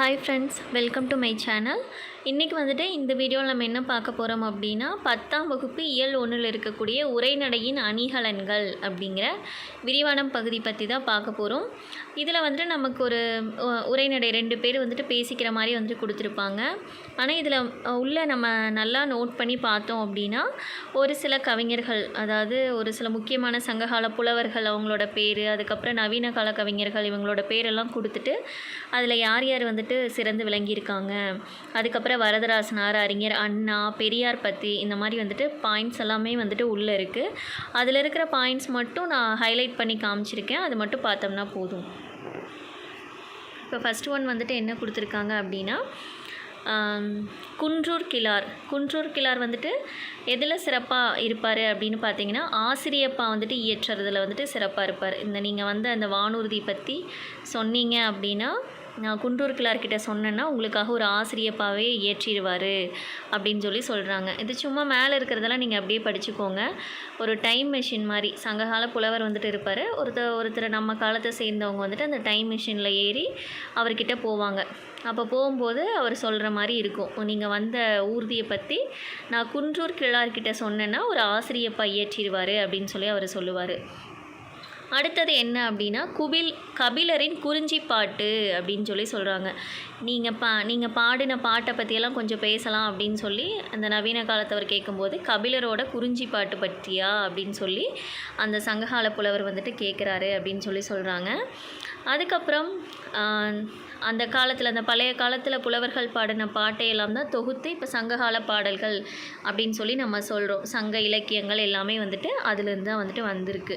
Hi friends welcome to my channel இன்றைக்கி வந்துட்டு இந்த வீடியோவில் நம்ம என்ன பார்க்க போகிறோம் அப்படின்னா பத்தாம் வகுப்பு இயல் ஒன்றில் இருக்கக்கூடிய உரைநடையின் அணிகலன்கள் அப்படிங்கிற விரிவான பகுதி பற்றி தான் பார்க்க போகிறோம் இதில் வந்துட்டு நமக்கு ஒரு உரைநடை ரெண்டு பேர் வந்துட்டு பேசிக்கிற மாதிரி வந்துட்டு கொடுத்துருப்பாங்க. ஆனால் இதில் உள்ள நம்ம நல்லா நோட் பண்ணி பார்த்தோம் அப்படின்னா ஒரு சில கவிஞர்கள் அதாவது ஒரு சில முக்கியமான சங்ககால புலவர்கள் அவங்களோட பேர் அதுக்கப்புறம் நவீன கால கவிஞர்கள் இவங்களோட பேரெல்லாம் கொடுத்துட்டு அதில் யார் யார் வந்துட்டு வந்துட்டு சிறந்து விளங்கியிருக்காங்க. அதுக்கப்புறம் வரதராசனார் அறிஞர் அண்ணா பெரியார் பற்றி இந்த மாதிரி வந்துட்டு பாயிண்ட்ஸ் எல்லாமே வந்துட்டு உள்ளே இருக்குது அதில் இருக்கிற பாயிண்ட்ஸ் மட்டும் நான் ஹைலைட் பண்ணி காமிச்சிருக்கேன். அது மட்டும் பார்த்தோம்னா போதும். இப்போ ஃபஸ்ட் ஒன் வந்துட்டு என்ன கொடுத்துருக்காங்க அப்படின்னா குன்றூர் கிளார் குன்றூர் கிளார் வந்துட்டு எதில் சிறப்பாக இருப்பார் அப்படின்னு பார்த்தீங்கன்னா ஆசிரியப்பா வந்துட்டு இயற்றுறதுல வந்துட்டு சிறப்பாக இருப்பார். இந்த நீங்கள் வந்து அந்த வானூர்தி பற்றி சொன்னீங்க அப்படின்னா நான் குன்றூர் கிளார்கிட்ட சொன்னேன்னா உங்களுக்காக ஒரு ஆசிரியப்பாவே ஏற்றிடுவார் அப்படின்னு சொல்லி சொல்கிறாங்க இது சும்மா மேலே இருக்கிறதெல்லாம் நீங்கள் அப்படியே படிச்சுக்கோங்க. ஒரு டைம் மிஷின் மாதிரி சங்ககால புலவர் வந்துட்டு இருப்பார். ஒருத்தர் ஒருத்தர் நம்ம காலத்தை சேர்ந்தவங்க வந்துட்டு அந்த டைம் மிஷினில் ஏறி அவர்கிட்ட போவாங்க. அப்போ போகும்போது அவர் சொல்கிற மாதிரி இருக்கும். நீங்கள் வந்த ஊர்தியை பற்றி நான் குன்றூர் கிழார்கிட்ட சொன்னேன்னா ஒரு ஆசிரியப்பா இயற்றிடுவார் அப்படின்னு சொல்லி அவர் சொல்லுவார். அடுத்தது என்ன அப்படின்னா குபில் கபிலரின் குறிஞ்சி பாட்டு அப்படின்னு சொல்லி சொல்கிறாங்க நீங்கள் பா நீங்கள் பாடின பாட்டை பற்றியெல்லாம் கொஞ்சம் பேசலாம் அப்படின்னு சொல்லி அந்த நவீன காலத்தவர் கேட்கும்போது கபிலரோட குறிஞ்சி பாட்டு பற்றியா அப்படின்னு சொல்லி அந்த சங்ககால புலவர் வந்துட்டு கேட்குறாரு அப்படின்னு சொல்லி சொல்கிறாங்க அதுக்கப்புறம் அந்த காலத்தில் அந்த பழைய காலத்தில் புலவர்கள் பாடின பாட்டையெல்லாம் தான் தொகுத்து இப்போ சங்ககால பாடல்கள் அப்படின்னு சொல்லி நம்ம சொல்கிறோம் சங்க இலக்கியங்கள் எல்லாமே வந்துட்டு அதுலேருந்து தான் வந்துட்டு வந்திருக்கு.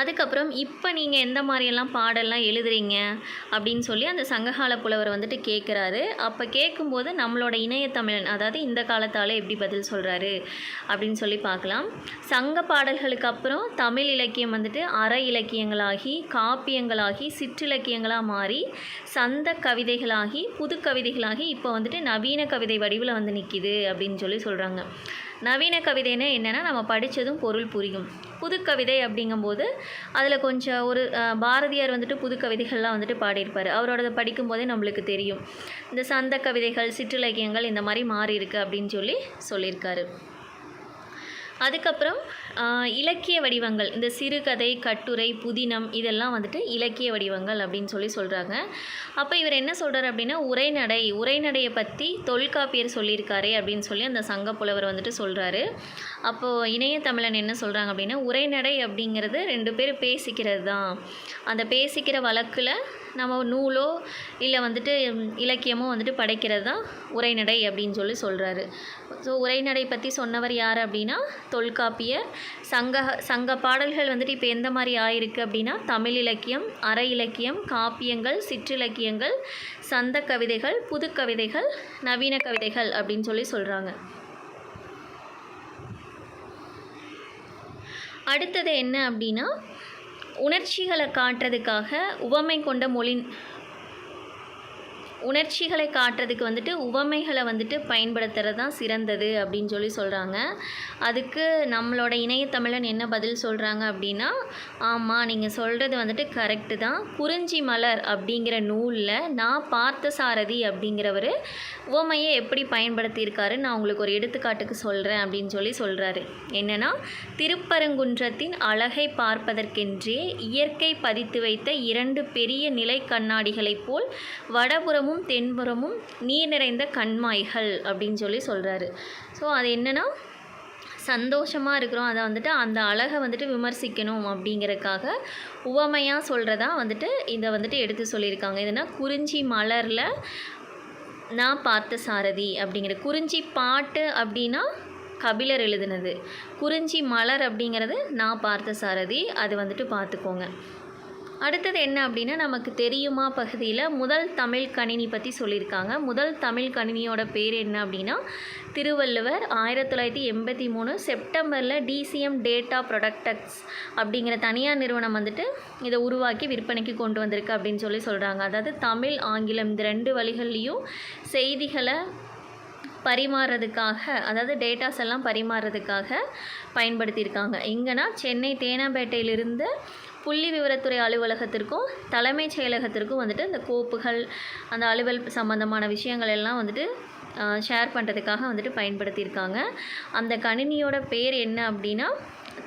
அதுக்கப்புறம் இப்போ நீங்கள் எந்த மாதிரியெல்லாம் பாடல்லாம் எழுதுறீங்க அப்படின்னு சொல்லி அந்த சங்ககால புலவர் வந்துட்டு கேட்குறாரு அப்போ கேட்கும்போது நம்மளோட இணையத்தமிழன் அதாவது இந்த காலத்தால் எப்படி பதில் சொல்கிறாரு அப்படின்னு சொல்லி பார்க்கலாம். சங்க பாடல்களுக்கு அப்புறம் தமிழ் இலக்கியம் வந்துட்டு அற இலக்கியங்களாகி காப்பியங்களாகி சிற்றிலக்கியங்களாக மாறி சந்த கவிதைகளாகி புது கவிதைகளாகி இப்போ வந்துட்டு நவீன கவிதை வடிவில் வந்து நிற்கிது அப்படின்னு சொல்லி சொல்கிறாங்க நவீன கவிதைன்னா என்னென்னா நம்ம படித்ததும் பொருள் புரியும். புது கவிதை அப்படிங்கும்போது அதில் கொஞ்சம் ஒரு பாரதியார் வந்துட்டு புது கவிதைகள்லாம் வந்துட்டு பாடியிருப்பார். அவரோடது படிக்கும்போதே நம்மளுக்கு தெரியும். இந்த சந்த கவிதைகள் சிற்றிலக்கியங்கள் இந்த மாதிரி மாறி இருக்குது அப்படின்னு சொல்லி சொல்லியிருக்காரு. அதுக்கப்புறம் இலக்கிய வடிவங்கள் இந்த சிறுகதை கட்டுரை புதினம் இதெல்லாம் வந்துட்டு இலக்கிய வடிவங்கள் அப்படின்னு சொல்லி சொல்கிறாங்க அப்போ இவர் என்ன சொல்கிறார் அப்படின்னா உரைநடை உரைநடையை பற்றி தொல்காப்பியர் சொல்லியிருக்காரே அப்படின்னு சொல்லி அந்த சங்க புலவர் வந்துட்டு சொல்கிறாரு அப்போது இணையத்தமிழன் என்ன சொல்கிறாங்க அப்படின்னா உரைநடை அப்படிங்கிறது ரெண்டு பேர் பேசிக்கிறது தான் அந்த பேசிக்கிற வழக்கில் நம்ம நூலோ இல்லை வந்துட்டு இலக்கியமோ வந்துட்டு படைக்கிறது தான் உரைநடை அப்படின்னு சொல்லி சொல்கிறாரு ஸோ உரைநடை பற்றி சொன்னவர் யார் அப்படின்னா தொல்காப்பியர். சங்க சங்க பாடல்கள் வந்துட்டு இப்போ எந்த மாதிரி ஆயிருக்கு அப்படின்னா தமிழ் இலக்கியம் அற இலக்கியம் காப்பியங்கள் சிற்றிலக்கியங்கள் சந்த கவிதைகள் புது கவிதைகள் நவீன கவிதைகள் அப்படின்னு சொல்லி சொல்கிறாங்க அடுத்தது என்ன அப்படின்னா உணர்ச்சிகளை காட்டுறதுக்காக உவமை கொண்ட மொழி உணர்ச்சிகளை காட்டுறதுக்கு வந்துட்டு உவமைகளை வந்துட்டு பயன்படுத்துறது தான் சிறந்தது அப்படின்னு சொல்லி சொல்கிறாங்க அதுக்கு நம்மளோட இணையத்தமிழன் என்ன பதில் சொல்கிறாங்க அப்படின்னா ஆமாம் நீங்கள் சொல்கிறது வந்துட்டு கரெக்டு தான். குறிஞ்சி மலர் அப்படிங்கிற நூலில் நான் பார்த்த சாரதி அப்படிங்கிறவர் உவமையை எப்படி பயன்படுத்தியிருக்காரு நான் உங்களுக்கு ஒரு எடுத்துக்காட்டுக்கு சொல்கிறேன் அப்படின்னு சொல்லி சொல்கிறாரு என்னென்னா திருப்பரங்குன்றத்தின் அழகை பார்ப்பதற்கென்றே இயற்கை பதித்து வைத்த இரண்டு பெரிய நிலை கண்ணாடிகளைப் போல் வடபுறமும் தென்புறமும் நீர் நிறைந்த கண்மாய்கள் அப்படின்னு சொல்லி சொல்கிறாரு ஸோ அது என்னென்னா சந்தோஷமாக இருக்கிறோம். அதை வந்துட்டு அந்த அழகை வந்துட்டு விமர்சிக்கணும் அப்படிங்கிறதுக்காக உவமையாக சொல்கிறதா வந்துட்டு இதை வந்துட்டு எடுத்து சொல்லியிருக்காங்க. இதுனா குறிஞ்சி மலரில் நான் பார்த்த சாரதி அப்படிங்கிற குறிஞ்சி பாட்டு அப்படின்னா கபிலர் எழுதுனது. குறிஞ்சி மலர் அப்படிங்கிறது நான் பார்த்த சாரதி அது வந்துட்டு பார்த்துக்கோங்க. அடுத்தது என்ன அப்படின்னா நமக்கு தெரியுமா பகுதியில் முதல் தமிழ் கணினி பற்றி சொல்லியிருக்காங்க. முதல் தமிழ் கணினியோட பேர் என்ன அப்படின்னா திருவள்ளுவர் ஆயிரத்தி தொள்ளாயிரத்தி எண்பத்தி மூணு செப்டம்பரில் டிசிஎம் டேட்டா ப்ரொடக்டக்ஸ் அப்படிங்கிற தனியார் நிறுவனம் வந்துட்டு இதை உருவாக்கி விற்பனைக்கு கொண்டு வந்திருக்கு அப்படின்னு சொல்லி சொல்கிறாங்க அதாவது தமிழ் ஆங்கிலம் இந்த ரெண்டு வழிகள்லேயும் செய்திகளை பரிமாறுறதுக்காக அதாவது டேட்டாஸ் எல்லாம் பரிமாறுறதுக்காக பயன்படுத்தியிருக்காங்க. எங்கன்னா சென்னை தேனாம்பேட்டையிலிருந்து புள்ளி விவரத்துறை அலுவலகத்திற்கும் தலைமைச் செயலகத்திற்கும் வந்துட்டு இந்த கோப்புகள் அந்த அலுவல் சம்மந்தமான விஷயங்கள் எல்லாம் வந்துட்டு ஷேர் பண்ணுறதுக்காக வந்துட்டு பயன்படுத்தியிருக்காங்க. அந்த கணினியோட பேர் என்ன அப்படின்னா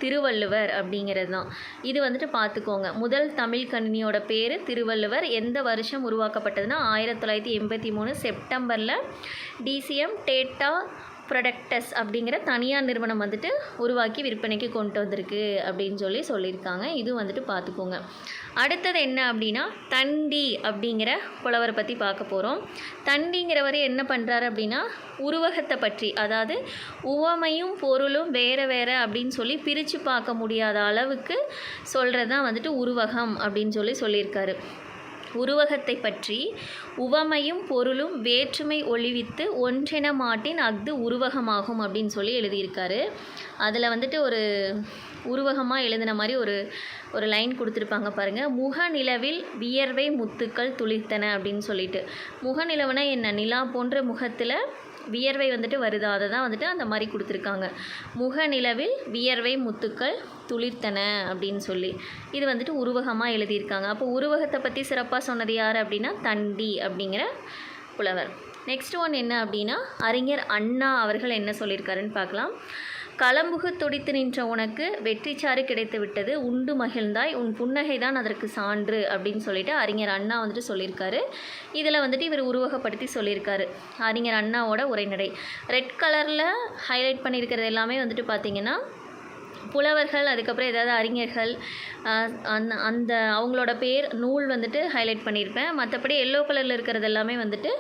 திருவள்ளுவர் அப்படிங்கிறது தான். இது வந்துட்டு பார்த்துக்கோங்க. முதல் தமிழ் கணினியோட பேர் திருவள்ளுவர். எந்த வருஷம் உருவாக்கப்பட்டதுன்னா ஆயிரத்தி தொள்ளாயிரத்தி எண்பத்தி மூணு செப்டம்பரில் டிசிஎம் டேட்டா ப்ரொடக்டஸ் அப்படிங்கிற தனியார் நிறுவனம் வந்துட்டு உருவாக்கி விற்பனைக்கு கொண்டு வந்திருக்கு அப்படின்னு சொல்லி சொல்லியிருக்காங்க. இதுவும் வந்துட்டு பார்த்துக்கோங்க. அடுத்தது என்ன அப்படின்னா தண்டி அப்படிங்கிற புலவரை பற்றி பார்க்க போகிறோம் தண்டிங்கிறவர் என்ன பண்ணுறாரு அப்படின்னா உருவகத்தை பற்றி அதாவது உவமையும் பொருளும் வேறு வேறு அப்படின்னு சொல்லி பிரித்து பார்க்க முடியாத அளவுக்கு சொல்கிறது தான் வந்துட்டு உருவகம் அப்படின்னு சொல்லி சொல்லியிருக்காரு. உருவகத்தை பற்றி உவமையும் பொருளும் வேற்றுமை ஒளிவித்து ஒன்றென மாட்டின் அஃது உருவகமாகும் அப்படின்னு சொல்லி எழுதியிருக்காரு. அதில் வந்துட்டு ஒரு உருவகமாக எழுதின மாதிரி ஒரு ஒரு லைன் கொடுத்துருப்பாங்க பாருங்கள் முகநிலவில் வியர்வை முத்துக்கள் துளித்தன அப்படின்னு சொல்லிட்டு. முகநிலவுனா என்ன? நிலா போன்ற முகத்தில் வியர்வை வந்துட்டு வருதா? அதை தான் வந்துட்டு அந்த மாதிரி கொடுத்துருக்காங்க. முகநிலவில் வியர்வை முத்துக்கள் துளிர்த்தன அப்படின்னு சொல்லி. இது வந்துட்டு உருவகமாக எழுதியிருக்காங்க. அப்போ உருவகத்தை பற்றி சிறப்பாக சொன்னது யார் அப்படின்னா தண்டி அப்படிங்கிற புலவர். நெக்ஸ்ட் ஒன் என்ன அப்படின்னா அறிஞர் அண்ணா அவர்கள் என்ன சொல்லியிருக்காருன்னு பார்க்கலாம். களம்புகு துடித்து நின்ற உனக்கு வெற்றிச்சாறு கிடைத்து விட்டது உண்டு மகிழ்ந்தாய். உன் புன்னகை தான் அதற்கு சான்று அப்படின்னு சொல்லிட்டு அறிஞர் அண்ணா வந்துட்டு சொல்லியிருக்காரு. இதில் வந்துட்டு இவர் உருவகப்படுத்தி சொல்லியிருக்காரு. அறிஞர் அண்ணாவோட உரைநடை. ரெட் கலரில் ஹைலைட் பண்ணியிருக்கிறது எல்லாமே வந்துட்டு பார்த்திங்கன்னா புலவர்கள் அதுக்கப்புறம் ஏதாவது அறிஞர்கள் அந்த அந்த அவங்களோட பேர் நூல் வந்துட்டு ஹைலைட் பண்ணியிருப்பேன். மற்றபடி எல்லோ கலரில் இருக்கிறது எல்லாமே வந்துட்டு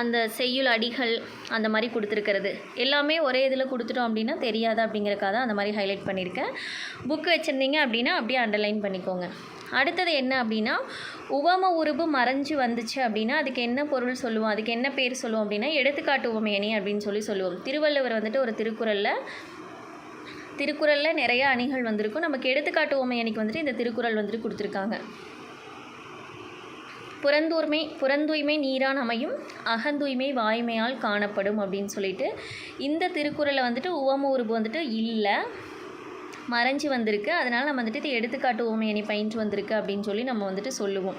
அந்த செய்யுள் அடிகள் அந்த மாதிரி கொடுத்துருக்கிறது. எல்லாமே ஒரே இதில் கொடுத்துட்டோம் அப்படின்னா தெரியாது அப்படிங்கிறக்காக தான் அந்த மாதிரி ஹைலைட் பண்ணியிருக்கேன். புக் வச்சுருந்தீங்க அப்படின்னா அப்படியே அண்டர்லைன் பண்ணிக்கோங்க. அடுத்தது என்ன அப்படின்னா உவம உருபு மறைஞ்சு வந்துச்சு அப்படின்னா அதுக்கு என்ன பொருள் சொல்லுவோம்? அதுக்கு என்ன பேர் சொல்லுவோம் அப்படின்னா எடுத்துக்காட்டு உவமையணி அப்படின்னு சொல்லி சொல்லுவோம். திருவள்ளுவர் வந்துட்டு ஒரு திருக்குறளில் திருக்குறளில் நிறைய அணிகள் வந்திருக்கும். நமக்கு எடுத்துக்காட்டு உவமை அணிக்கு வந்துட்டு இந்த திருக்குறள் வந்துட்டு கொடுத்துருக்காங்க. புறந்தூர்மை புறந்தூய்மை நீரான் அமையும் அகந்தூய்மை வாய்மையால் காணப்படும் அப்படின்னு சொல்லிட்டு இந்த திருக்குறளை வந்துட்டு உவம உருபு வந்துட்டு இல்லை மறைஞ்சு வந்திருக்கு. அதனால் நம்ம வந்துட்டு இது எடுத்துக்காட்டு உவமை அணி பயின்று வந்திருக்கு அப்படின்னு சொல்லி நம்ம வந்துட்டு சொல்லுவோம்.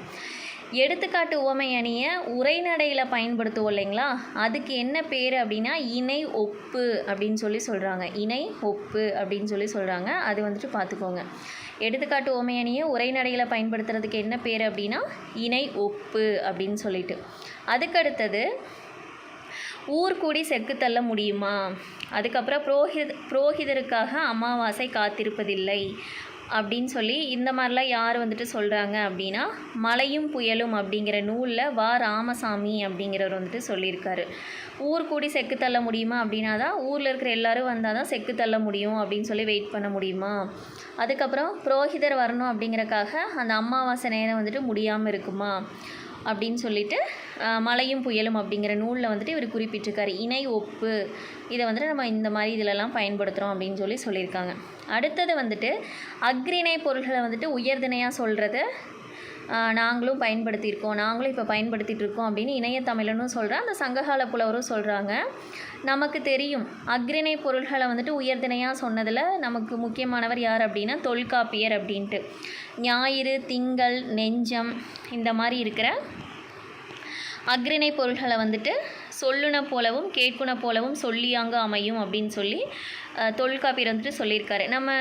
எடுத்துக்காட்டு உவமை அணியை உரைநடையில் பயன்படுத்துவோம் இல்லைங்களா? அதுக்கு என்ன பேர் அப்படின்னா இணை ஒப்பு அப்படின்னு சொல்லி சொல்கிறாங்க இணை ஒப்பு அப்படின்னு சொல்லி சொல்கிறாங்க அது வந்துட்டு பார்த்துக்கோங்க எடுத்துக்காட்டு உவமை அணியை உரைநடையில் பயன்படுத்துறதுக்கு என்ன பேர் அப்படின்னா இணை ஒப்பு அப்படின்னு சொல்லிட்டு. அதுக்கடுத்தது ஊர் கூடி செக்கு தள்ள முடியுமா? அதுக்கப்புறம் புரோஹித் புரோஹிதருக்காக அமாவாசை காத்திருப்பதில்லை. அப்படின்னு சொல்லி இந்த மாதிரிலாம் யார் வந்துட்டு சொல்கிறாங்க அப்படின்னா மலையும் புயலும் அப்படிங்கிற நூலில் வா ராமசாமி அப்படிங்கிறவர் வந்துட்டு சொல்லியிருக்காரு. ஊர் கூடி செக்கு தள்ள முடியுமா அப்படின்னா தான் ஊரில் இருக்கிற எல்லாரும் வந்தால் தான் செக்கு தள்ள முடியும் அப்படின்னு சொல்லி வெயிட் பண்ண முடியுமா? அதுக்கப்புறம் புரோஹிதர் வரணும் அப்படிங்கிறக்காக அந்த அமாவாசை நேரம் வந்துட்டு முடியாமல் இருக்குமா? அப்படின்னு சொல்லிட்டு மலையும் புயலும் அப்படிங்கிற நூலில் வந்துட்டு இவர் குறிப்பிட்டிருக்காரு. இணை ஒப்பு. இதை வந்துட்டு நம்ம இந்த மாதிரி இதிலெல்லாம் பயன்படுத்துகிறோம் அப்படின்னு சொல்லி சொல்லியிருக்காங்க. அடுத்தது வந்துட்டு அக்ரிணை பொருள்களை வந்துட்டு உயர்திணையாக சொல்கிறது நாங்களும் பயன்படுத்தியிருக்கோம். நாங்களும் இப்போ பயன்படுத்திட்டு இருக்கோம் அப்படின்னு இணையத்தமிழனும் சொல்கிறேன் அந்த சங்ககால புலவரும் சொல்கிறாங்க நமக்கு தெரியும் அக்ரிணை பொருள்களை வந்துட்டு உயர்திணையாக சொன்னதில் நமக்கு முக்கியமானவர் யார் அப்படின்னா தொல்காப்பியர் அப்படின்ட்டு. ஞாயிறு திங்கள் நெஞ்சம் இந்த மாதிரி இருக்கிற அக்ரிணை பொருள்களை வந்துட்டு சொல்லுன போலவும் கேட்குன போலவும் சொல்லியாங்க அமையும் அப்படின்னு சொல்லி தொல்காப்பியர் வந்துட்டு சொல்லியிருக்காரு. நம்ம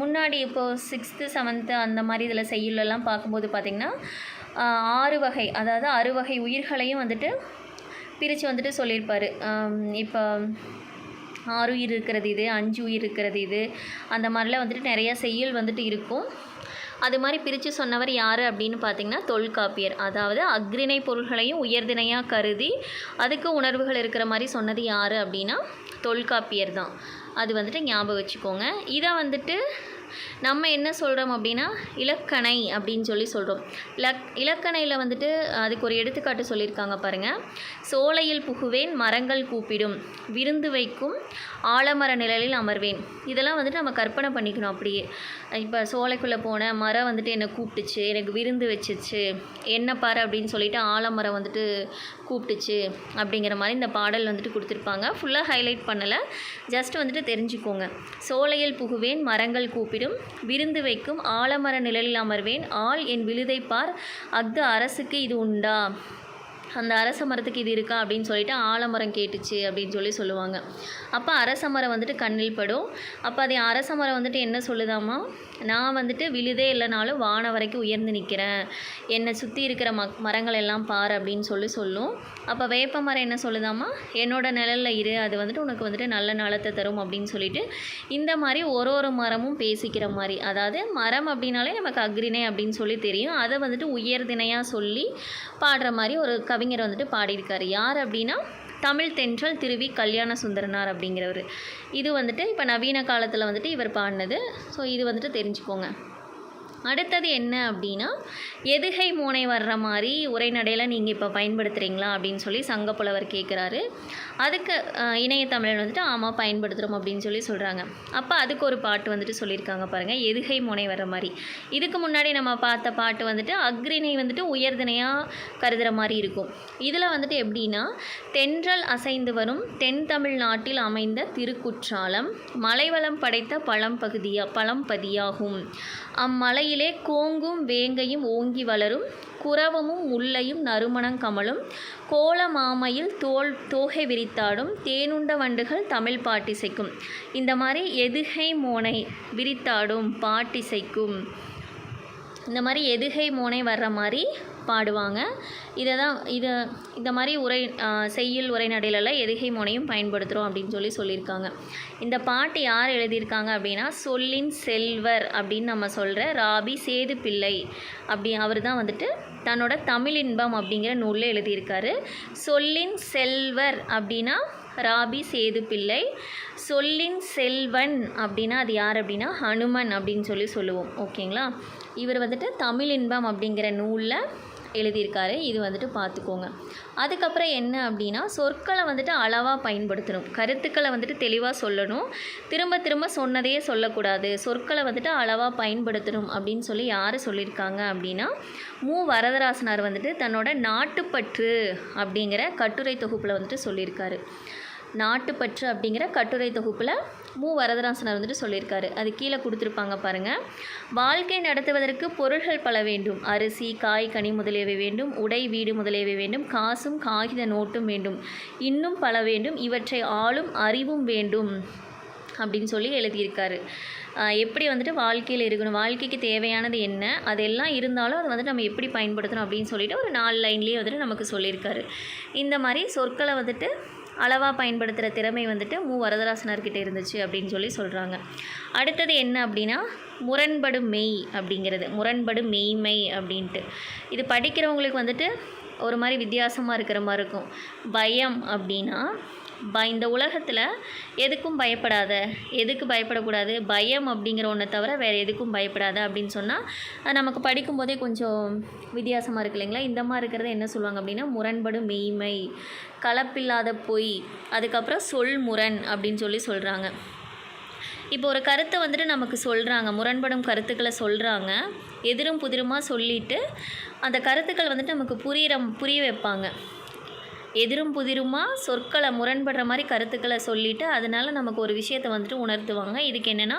முன்னாடி இப்போது சிக்ஸ்த்து செவன்த்து அந்த மாதிரி இதில் செய்யுளெல்லாம் பார்க்கும்போது பார்த்திங்கன்னா ஆறு வகை அதாவது அறுவகை உயிர்களையும் வந்துட்டு பிரித்து வந்துட்டு சொல்லியிருப்பார். இப்போ ஆறு உயிர் இருக்கிறது இது அஞ்சு உயிர் இருக்கிறது இது அந்த மாதிரிலாம் வந்துட்டு நிறையா செய்யுள் வந்துட்டு இருக்கும். அது மாதிரி பிரித்து சொன்னவர் யார் அப்படின்னு பார்த்தீங்கன்னா தொல்காப்பியர். அதாவது அக்ரிணை பொருள்களையும் உயர்திணையாக கருதி அதுக்கு உணர்வுகள் இருக்கிற மாதிரி சொன்னது யார் அப்படின்னா தொல்காப்பியர் தான். அது வந்துட்டு ஞாபகம் வச்சுக்கோங்க. இதை வந்துட்டு நம்ம என்ன சொல்கிறோம் அப்படின்னா இலக்கணை அப்படின்னு சொல்லி சொல்கிறோம் இலக் இலக்கணையில் வந்துட்டு அதுக்கு ஒரு எடுத்துக்காட்டு சொல்லியிருக்காங்க பாருங்கள் சோலையில் புகுவேன் மரங்கள் கூப்பிடும். விருந்து வைக்கும் ஆலமர நிழலில் அமர்வேன். இதெல்லாம் வந்துட்டு நம்ம கற்பனை பண்ணிக்கணும் அப்படியே. இப்போ சோலைக்குள்ளே போன மரம் வந்துட்டு என்னை கூப்பிட்டுச்சு எனக்கு விருந்து வச்சிச்சு என்ன பாரு அப்படின்னு சொல்லிட்டு ஆலமரம் வந்துட்டு கூப்பிட்டுச்சு அப்படிங்கிற மாதிரி இந்த பாடல் வந்துட்டு கொடுத்துருப்பாங்க. ஃபுல்லாக ஹைலைட் பண்ணலை. ஜஸ்ட் வந்துட்டு தெரிஞ்சுக்கோங்க. சோலையில் புகுவேன் மரங்கள் கூப்பிடும். விருந்து வைக்கும் ஆலமர நிழலில் அமர்வேன். ஆள் என் விழுதை பார் அஃது அரசுக்கு இது உண்டா? அந்த அரச மரத்துக்கு இது இருக்கா அப்படின்னு சொல்லிட்டு ஆலமரம் கேட்டுச்சு அப்படின்னு சொல்லி சொல்லுவாங்க. அப்போ அரச மரம் வந்துட்டு கண்ணில் படும். அப்போ அது அரச மரம் வந்துட்டு என்ன சொல்லுதாமா நான் வந்துட்டு விழுதே இல்லைனாலும் வானம் வரைக்கும் உயர்ந்து நிற்கிறேன். என்னை சுற்றி இருக்கிற மக் மரங்கள் எல்லாம் பார் அப்படின்னு சொல்லி சொல்லும். அப்போ வேப்ப மரம் என்ன சொல்லுதாமா என்னோட நிழலில் இரு அது வந்துட்டு உனக்கு வந்துட்டு நல்ல நலத்தை தரும் அப்படின்னு சொல்லிட்டு இந்த மாதிரி ஒரு ஒரு மரமும் பேசிக்கிற மாதிரி. அதாவது மரம் அப்படின்னாலே நமக்கு அக்ரிணை அப்படின்னு சொல்லி தெரியும். அதை வந்துட்டு உயர்திணையாக சொல்லி பாடுற மாதிரி ஒரு கவிஞர் வந்துட்டு பாடியிருக்காரு. யார் அப்படின்னா தமிழ் தென்றல் திருவி கல்யாண சுந்தரனார் அப்படிங்கிறவர். இது வந்துட்டு இப்போ நவீன காலத்தில் வந்துட்டு இவர் பாடினது. ஸோ இது வந்துட்டு தெரிஞ்சுக்கோங்க. அடுத்தது என்ன அப்படின்னா எதுகை மூனை வர்ற மாதிரி உரைநடையில் நீங்கள் இப்போ பயன்படுத்துகிறீங்களா அப்படின்னு சொல்லி சங்கப்புலவர் கேட்குறாரு அதுக்கு இணையத்தமிழன் வந்துட்டு ஆமாம் பயன்படுத்துகிறோம் அப்படின்னு சொல்லி சொல்கிறாங்க அப்போ அதுக்கு ஒரு பாட்டு வந்துட்டு சொல்லியிருக்காங்க பாருங்கள் எதுகை மூனை வர்ற மாதிரி. இதுக்கு முன்னாடி நம்ம பார்த்த பாட்டு வந்துட்டு அக்ரிணை வந்துட்டு உயர்திணையாக கருதுகிற மாதிரி இருக்கும். இதில் வந்துட்டு எப்படின்னா தென்றல் அசைந்து வரும் தென் தமிழ்நாட்டில் அமைந்த திருக்குற்றாலம் மலைவளம் படைத்த பழம்பகுதியா பழம்பதியாகும். அம்மலையிலே கோங்கும் வேங்கையும் ஓங்கி வளரும் குரவமும் முல்லையும் நறுமணம் கமலும் கோல மாமையில் தோல் தோகை விரித்தாடும் தேனுண்ட வண்டுகள் தமிழ் பாட்டிசைக்கும். இந்த மாதிரி எதுகை மோனை விரித்தாடும் பாட்டிசைக்கும். இந்த மாதிரி எதுகை மோனை வர்ற மாதிரி பாடுவாங்க. இதை தான் இதை இந்த மாதிரி உரை செய்யுள் உரைநடையிலலாம் எதுகை முனையும் பயன்படுத்துகிறோம் அப்படின்னு சொல்லி சொல்லியிருக்காங்க. இந்த பாட்டு யார் எழுதியிருக்காங்க அப்படின்னா சொல்லின் செல்வர் அப்படின்னு நம்ம சொல்கிற ராபி சேது பிள்ளை அப்படி அவர் தான் வந்துட்டு தன்னோட தமிழின்பம் அப்படிங்கிற நூலில் எழுதியிருக்காரு. சொல்லின் செல்வர் அப்படின்னா ராபி சேது பிள்ளை சொல்லின் செல்வன் அப்படின்னா அது யார் அப்படின்னா ஹனுமன் அப்படின்னு சொல்லி சொல்லுவோம். ஓகேங்களா? இவர் வந்துட்டு தமிழ் இன்பம் அப்படிங்கிற நூலில் எழுதியிருக்காரு. இது வந்துட்டு பார்த்துக்கோங்க. அதுக்கப்புறம் என்ன அப்படின்னா சொற்களை வந்துட்டு அளவாக பயன்படுத்தணும். கருத்துக்களை வந்துட்டு தெளிவாக சொல்லணும். திரும்ப திரும்ப சொன்னதையே சொல்லக்கூடாது. சொற்களை வந்துட்டு அளவாக பயன்படுத்தணும் அப்படின்னு சொல்லி யார் சொல்லியிருக்காங்க அப்படின்னா மு. வரதராசனார் வந்துட்டு தன்னோட நாட்டுப்பற்று அப்படிங்கிற கட்டுரை தொகுப்பில் வந்துட்டு சொல்லியிருக்காரு. நாட்டுப்பற்று அப்படிங்கிற கட்டுரை தொகுப்பில் மு. வரதராசனர் வந்துட்டு சொல்லியிருக்காரு. அது கீழே கொடுத்துருப்பாங்க பாருங்கள் வாழ்க்கை நடத்துவதற்கு பொருள்கள் பல வேண்டும். அரிசி காய் கனி முதலியவை வேண்டும். உடை வீடு முதலியவை வேண்டும். காசும் காகித நோட்டும் வேண்டும். இன்னும் பல வேண்டும். இவற்றை ஆளும் அறிவும் வேண்டும் அப்படின்னு சொல்லி எழுதியிருக்காரு. எப்படி வந்துட்டு வாழ்க்கையில் இருக்கணும்? வாழ்க்கைக்கு தேவையானது என்ன? அதெல்லாம் இருந்தாலும் அதை வந்துட்டு நம்ம எப்படி பயன்படுத்தணும் அப்படின்னு சொல்லிட்டு ஒரு நாலு லைன்லேயே வந்துட்டு நமக்கு சொல்லியிருக்காரு. இந்த மாதிரி சொற்களை வந்துட்டு அளவாக பயன்படுத்துகிற திறமை வந்துட்டு மு. வரதராசனார்கிட்ட இருந்துச்சு அப்படின்னு சொல்லி சொல்கிறாங்க அடுத்தது என்ன அப்படின்னா முரண்படும் மெய் அப்படிங்கிறது. முரண்படும் மெய்மை அப்படின்ட்டு. இது படிக்கிறவங்களுக்கு வந்துட்டு ஒரு மாதிரி வித்தியாசமாக இருக்கிற மாதிரி இருக்கும். பயம் அப்படின்னா ப இந்த உலகத்தில் எதுக்கும் பயப்படாத எதுக்கு பயப்படக்கூடாது? பயம் அப்படிங்கிற ஒன்றை தவிர வேறு எதுக்கும் பயப்படாத அப்படின்னு சொன்னால் அது நமக்கு படிக்கும்போதே கொஞ்சம் வித்தியாசமாக இருக்கு இல்லைங்களா? இந்த மாதிரி இருக்கிறத என்ன சொல்லுவாங்க அப்படின்னா முரண்படும் மெய்மை கலப்பில்லாத பொய் அதுக்கப்புறம் சொல் முரண் அப்படின்னு சொல்லி சொல்கிறாங்க இப்போ ஒரு கருத்தை வந்துட்டு நமக்கு சொல்கிறாங்க முரண்படும் கருத்துக்களை சொல்கிறாங்க எதிரும் புதிருமாக சொல்லிட்டு அந்த கருத்துக்கள் வந்துட்டு நமக்கு புரியிற புரிய வைப்பாங்க. எதிரும் புதிருமா? சொற்களை முரண்படுற மாதிரி கருத்துக்களை சொல்லிட்டு அதனால நமக்கு ஒரு விஷயத்தை வந்துட்டு உணர்த்துவாங்க. இதுக்கு என்னென்னா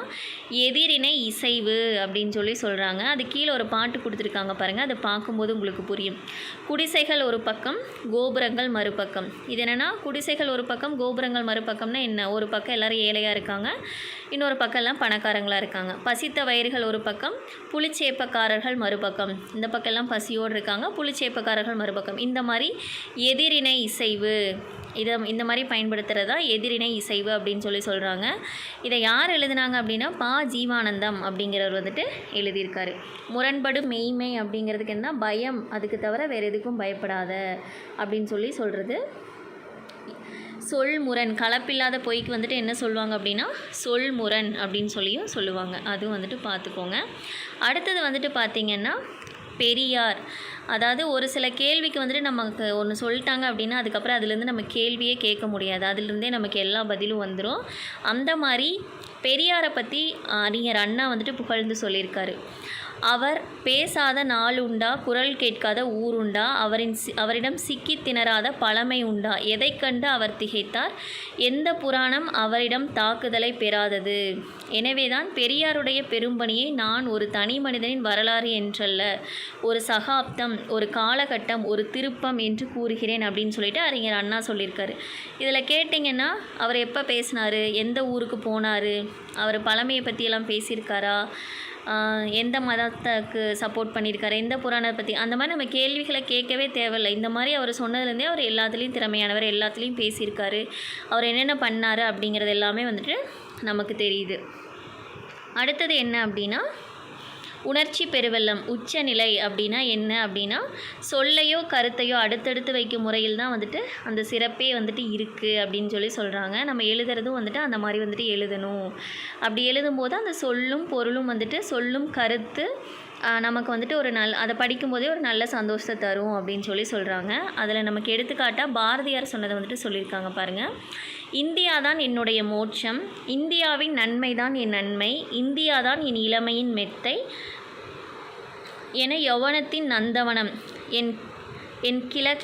எதிரினை இசைவு அப்படின்னு சொல்லி சொல்கிறாங்க அது கீழே ஒரு பாட்டு கொடுத்துருக்காங்க பாருங்கள் அதை பார்க்கும்போது உங்களுக்கு புரியும். குடிசைகள் ஒரு பக்கம் கோபுரங்கள் மறுபக்கம். இது என்னென்னா குடிசைகள் ஒரு பக்கம் கோபுரங்கள் மறுபக்கம்னா என்ன? ஒரு பக்கம் எல்லாரும் ஏழையாக இருக்காங்க. இன்னொரு பக்கம் எல்லாம் பணக்காரங்களாக இருக்காங்க. பசித்த வயிறுகள் ஒரு பக்கம் புலிச்சேப்பக்காரர்கள் மறுபக்கம். இந்த பக்கம் எல்லாம் பசியோடு இருக்காங்க புலிச்சேப்பக்காரர்கள் மறுபக்கம். இந்த மாதிரி எதிரினை இசைவு. இதை இந்த மாதிரி பயன்படுத்துகிறதா எதிரினை இசைவு அப்படின்னு சொல்லி சொல்கிறாங்க இதை யார் எழுதினாங்க அப்படின்னா பா. ஜீவானந்தம் அப்படிங்கிறவர் வந்துட்டு எழுதியிருக்காரு. முரண்படு மெய்மை அப்படிங்கிறதுக்கு என்ன? பயம். அதுக்கு தவிர வேறு எதுக்கும் பயப்படாத அப்படின்னு சொல்லி சொல்கிறது சொல்முரண். கலப்பில்லாத பொய்க்கு வந்துட்டு என்ன சொல்லுவாங்க அப்படின்னா? சொல்முரண் அப்படின்னு சொல்லியும் சொல்லுவாங்க. அதுவும் வந்துட்டு பார்த்துக்கோங்க. அடுத்தது வந்துட்டு பார்த்திங்கன்னா பெரியார். அதாவது ஒரு சில கேள்விக்கு வந்துட்டு நமக்கு ஒன்று சொல்லிட்டாங்க அப்படின்னா அதுக்கப்புறம் அதுலேருந்து நம்ம கேள்வியே கேட்க முடியாது. அதுலேருந்தே நமக்கு எல்லா பதிலும் வந்துடும் அந்த மாதிரி பெரியாரை பற்றி அறிஞர் அண்ணா வந்துட்டு புகழ்ந்து சொல்லியிருக்காரு. அவர் பேசாத நாள் உண்டா? குரல் கேட்காத ஊர் உண்டா? அவரின் சி- அவரிடம் சிக்கி திணறாத பழமை உண்டா? எதை கண்டு அவர் திகைத்தார்? எந்த புராணம் அவரிடம் தாக்குதலை பெறாதது? எனவேதான் பெரியாருடைய பெரும்பணியை நான் ஒரு தனி மனிதனின் வரலாறு என்றல்ல. ஒரு சகாப்தம் ஒரு காலகட்டம் ஒரு திருப்பம் என்று கூறுகிறேன் அப்படின்னு சொல்லிட்டு அறிஞர் அண்ணா சொல்லியிருக்காரு. இதில் கேட்டிங்கன்னா அவர் எப்போ பேசினார்? எந்த ஊருக்கு போனார்? அவர் பழமையை பற்றியெல்லாம் பேசியிருக்காரா? எந்த மதத்துக்கு சப்போர்ட் பண்ணியிருக்காரு எந்த புராணத்தை பற்றி அந்த மாதிரி நம்ம கேள்விகளை கேட்கவே தேவையில்லை. இந்த மாதிரி அவர் சொன்னதுலேருந்தே அவர் எல்லாத்துலேயும் திறமையானவர் எல்லாத்துலேயும் பேசியிருக்காரு. அவர் என்னென்ன பண்ணார் அப்படிங்கிறது எல்லாமே வந்துட்டு நமக்கு தெரியுது. அடுத்தது என்ன அப்படின்னா உணர்ச்சி பெருவெள்ளம் உச்சநிலை அப்படின்னா என்ன அப்படின்னா சொல்லையோ கருத்தையோ அடுத்தடுத்து வைக்கும் முறையில் தான் வந்துட்டு அந்த சிறப்பே வந்துட்டு இருக்குது அப்படின்னு சொல்லி சொல்கிறாங்க நம்ம எழுதுறதும் வந்துட்டு அந்த மாதிரி வந்துட்டு எழுதணும். அப்படி எழுதும்போது அந்த சொல்லும் பொருளும் வந்துட்டு சொல்லும் கருத்து நமக்கு வந்துட்டு ஒரு நல் அதை படிக்கும்போதே ஒரு நல்ல சந்தோஷத்தை தரும் அப்படின்னு சொல்லி சொல்கிறாங்க அதில் நமக்கு எடுத்துக்காட்டாக பாரதியார் சொன்னதை வந்துட்டு சொல்லியிருக்காங்க பாருங்கள் இந்தியா தான் என்னுடைய மோட்சம் இந்தியாவின் நன்மை தான் என் நன்மை இந்தியா தான் என் இளமையின் மெத்தை என யௌவனத்தின் நந்தவனம். என் என் கிழ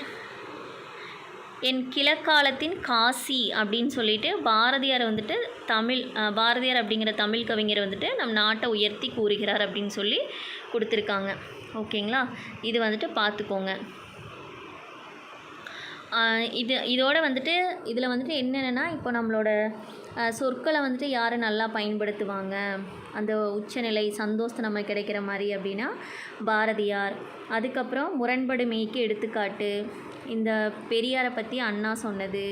என் கிழக்காலத்தின் காசி அப்படின்னு சொல்லிட்டு பாரதியார் வந்துட்டு தமிழ் பாரதியார் அப்படிங்கிற தமிழ் கவிஞர் வந்துட்டு நம் நாட்டை உயர்த்தி கூறுகிறார் அப்படின்னு சொல்லி கொடுத்துருக்காங்க. ஓகேங்களா? இது வந்துட்டு பார்த்துக்கோங்க. இது இதோட வந்துட்டு இதில் வந்துட்டு என்னென்னா இப்போ நம்மளோட சொற்களை வந்துட்டு யார் நல்லா பயன்படுத்துவாங்க? அந்த உச்சநிலை சந்தோஷம் நம்ம கிடைக்கிற மாதிரி அப்படின்னா பாரதியார். அதுக்கப்புறம் முரண்படுமைக்கு எடுத்துக்காட்டு. இந்த பெரியாரை பற்றி அண்ணா சொன்னது.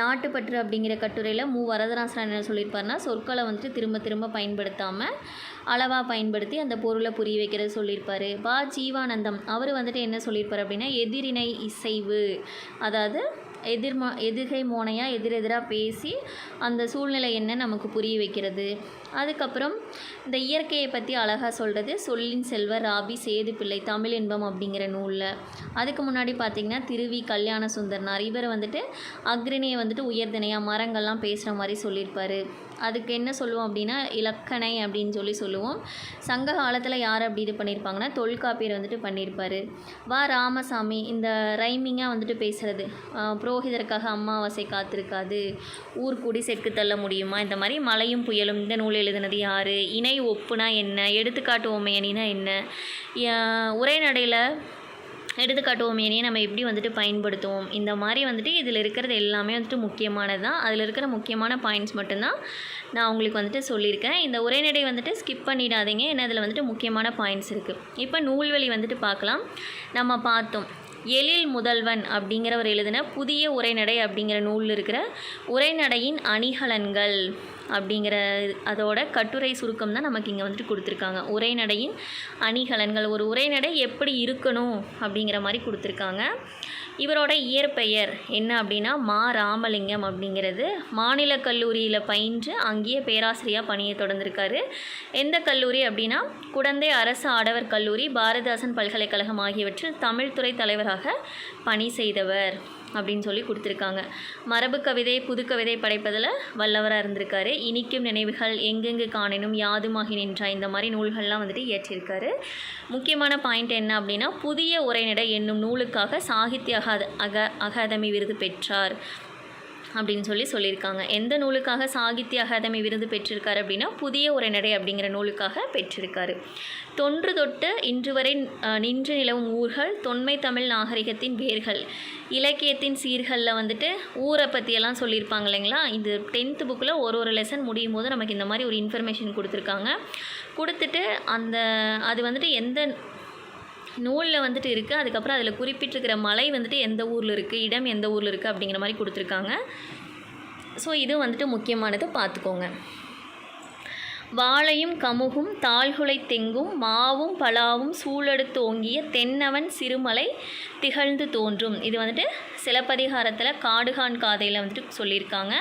நாட்டுப்பற்று அப்படிங்கிற கட்டுரையில் மு. வரதராசன் என்ன சொல்லியிருப்பாருன்னா சொற்களை வந்துட்டு திரும்ப திரும்ப பயன்படுத்தாமல் அளவாக பயன்படுத்தி அந்த பொருளை புரிய வைக்கிறது சொல்லியிருப்பார். பா. ஜீவானந்தம். அவர் வந்துட்டு என்ன சொல்லியிருப்பார் அப்படின்னா எதிரினை இசைவு. அதாவது எதிர்மா எதிர்கை மோனையாக எதிரெதிராக பேசி அந்த சூழ்நிலை என்ன நமக்கு புரிய வைக்கிறது. அதுக்கப்புறம் இந்த இயற்கையை பற்றி அழகாக சொல்கிறது சொல்லின் செல்வர் ராபி சேது பிள்ளை தமிழ் இன்பம் அப்படிங்கிற நூலில். அதுக்கு முன்னாடி பார்த்திங்கன்னா திருவி கல்யாண சுந்தர்னார் இவர் வந்துட்டு அக்ரிணியை வந்துட்டு உயர்திணையாக மரங்கள்லாம் பேசுகிற மாதிரி சொல்லியிருப்பார். அதுக்கு என்ன சொல்லுவோம் அப்படின்னா இலக்கணை அப்படின்னு சொல்லி சொல்லுவோம். சங்க காலத்தில் யார் அப்படி இது பண்ணியிருப்பாங்கன்னா தொல்காப்பியர் வந்துட்டு பண்ணியிருப்பார் வா ராமசாமி இந்த ரைமிங்காக வந்துட்டு பேசுகிறது புரோகிதருக்காக அம்மாவாசை காத்திருக்காது. ஊர்கூடி செக்கு தள்ள முடியுமா? இந்த மாதிரி மலையும் புயலும் இந்த நூல் எழுதுனது யார்? இணை ஒப்புனா என்ன? எடுத்துக்காட்டு ஓமையணினா என்ன? உரைநடையில் எடுத்துக்காட்டுவோம். ஏனையே நம்ம எப்படி வந்துட்டு பயன்படுத்துவோம்? இந்த மாதிரி வந்துட்டு இதில் இருக்கிறது எல்லாமே வந்துட்டு முக்கியமானது தான் அதில் இருக்கிற முக்கியமான பாயிண்ட்ஸ் மட்டும்தான் நான் உங்களுக்கு வந்துட்டு சொல்லியிருக்கேன். இந்த உரைநடை வந்துட்டு ஸ்கிப் பண்ணிடாதீங்க. ஏன்னா அதில் வந்துட்டு முக்கியமான பாயிண்ட்ஸ் இருக்குது இப்போ நூல்வழி வந்துட்டு பார்க்கலாம். நம்ம பார்த்தோம். எழில் முதல்வன் அப்படிங்கிறவர் எழுதின புதிய உரைநடை அப்படிங்கிற நூலில் இருக்கிற உரைநடையின் அணிகலன்கள் அப்படிங்கிற அதோட கட்டுரை சுருக்கம் தான் நமக்கு இங்கே வந்துட்டு கொடுத்துருக்காங்க. உரைநடையின் அணிகலன்கள். ஒரு உரைநடை எப்படி இருக்கணும் அப்படிங்கிற மாதிரி கொடுத்துருக்காங்க. இவரோட இயற்பெயர் என்ன அப்படின்னா மா ராமலிங்கம் அப்படிங்கிறது. மாநில கல்லூரியில் பயின்று அங்கேயே பேராசிரியாக பணியை தொடர்ந்திருக்காரு. எந்த கல்லூரி அப்படின்னா குடந்தை அரசு ஆடவர் கல்லூரி பாரதிதாசன் பல்கலைக்கழகம் ஆகியவற்றில் தமிழ்துறை தலைவராக பணி செய்தவர். அப்படின்னு சொல்லி கொடுத்துருக்காங்க. மரபு கவிதை புது கவிதை படைப்பதில் வல்லவராக இருந்திருக்காரு. இனிக்கும் நினைவுகள் எங்கெங்கு காணினும் யாதுமாகி நின்றா இந்த மாதிரி நூல்கள்லாம் வந்துட்டு இயற்றியிருக்காரு முக்கியமான பாயிண்ட் என்ன அப்படின்னா புதிய உரைநடை என்னும் நூலுக்காக சாகித்ய அகாத அக அகாதமி விருது பெற்றார். அப்படின்னு சொல்லி சொல்லியிருக்காங்க. எந்த நூலுக்காக சாகித்ய அகாதமி விருது பெற்றிருக்காரு அப்படின்னா புதிய உரைநடை அப்படிங்கிற நூலுக்காக பெற்றிருக்காரு. தொன்று தொட்டு இன்று வரை நின்று நிலவும் ஊர்கள் தொன்மை தமிழ் நாகரிகத்தின் வேர்கள் இலக்கியத்தின் சீர்களில் வந்துட்டு ஊரை பற்றியெல்லாம் சொல்லியிருப்பாங்க இல்லைங்களா? இது டென்த்து புக்கில் ஒரு ஒரு லெசன் முடியும் போது நமக்கு இந்த மாதிரி ஒரு இன்ஃபர்மேஷன் கொடுத்துருக்காங்க. கொடுத்துட்டு அந்த அது வந்துட்டு எந்த நூலில் வந்துட்டு இருக்குது அதுக்கப்புறம் அதில் குறிப்பிட்டிருக்கிற மலை வந்துட்டு எந்த ஊரில் இருக்குது இடம் எந்த ஊரில் இருக்குது அப்படிங்கிற மாதிரி கொடுத்துருக்காங்க. ஸோ இது வந்துட்டு முக்கியமானது. பார்த்துக்கோங்க. வாழையும் கமுகும் தாழ்குலை தெங்கும் மாவும் பலாவும் சூழெடுத்து ஓங்கிய தென்னவன் சிறுமலை திகழ்ந்து தோன்றும். இது வந்துட்டு சிலப்பதிகாரத்தில் காடுகான் காதையில் வந்துட்டு சொல்லியிருக்காங்க.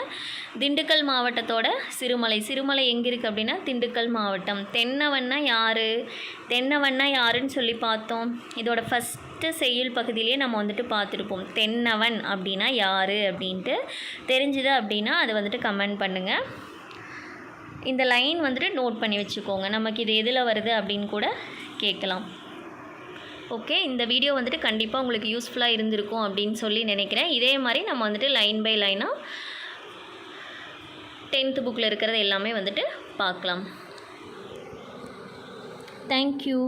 திண்டுக்கல் மாவட்டத்தோட சிறுமலை. சிறுமலை எங்கே இருக்குது அப்படின்னா திண்டுக்கல் மாவட்டம். தென்னவன்னா யார்? தென்னவன்னா யாருன்னு சொல்லி பார்த்தோம். இதோட ஃபஸ்ட்டு செய்யுள் பகுதியிலேயே நம்ம வந்துட்டு பார்த்துருப்போம். தென்னவன் அப்படின்னா யார் அப்படின்ட்டு. தெரிஞ்சுது அப்படின்னா அதை வந்துட்டு கமெண்ட் பண்ணுங்கள் இந்த லைன் வந்துட்டு நோட் பண்ணி வச்சுக்கோங்க. நமக்கு இது எதில் வருது அப்படின்னு கூட கேட்கலாம். ஓகே இந்த வீடியோ வந்துட்டு கண்டிப்பாக உங்களுக்கு யூஸ்ஃபுல்லாக இருந்திருக்கும் அப்படின்னு சொல்லி நினைக்கிறேன். இதே மாதிரி நம்ம வந்துட்டு லைன் பை லைனாக டென்த்து புக்கில் இருக்கிறது எல்லாமே வந்துட்டு பார்க்கலாம். தேங்க்யூ